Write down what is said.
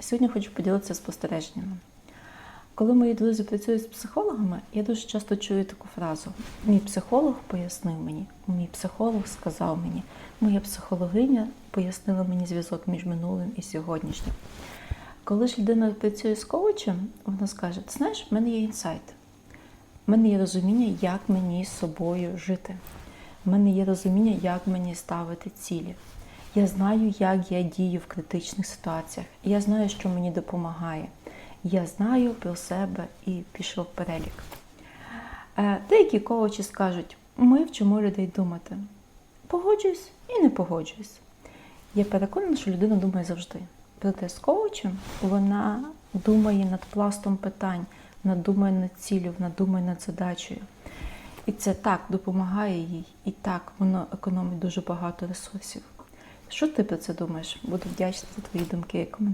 Сьогодні хочу поділитися спостереженнями. Коли мої друзі працюють з психологами, я дуже часто чую таку фразу: мій психолог пояснив мені, мій психолог сказав мені, моя психологиня пояснила мені зв'язок між минулим і сьогоднішнім. Коли ж людина працює з коучем, вона скаже: знаєш, в мене є інсайт, в мене є розуміння, як мені з собою жити. В мене є розуміння, як мені ставити цілі. Я знаю, як я дію в критичних ситуаціях. Я знаю, що мені допомагає. Я знаю про себе і пішов перелік. Е, Деякі коучі скажуть, ми вчимо людей думати. Погоджуюсь і не погоджуюсь. Я переконана, що людина думає завжди. Проте з коучем вона думає над пластом питань, вона думає над ціллю, вона думає над задачею. І це так допомагає їй, і так воно економить дуже багато ресурсів. Що ти про це думаєш? Буду вдячна за твої думки і коментарі.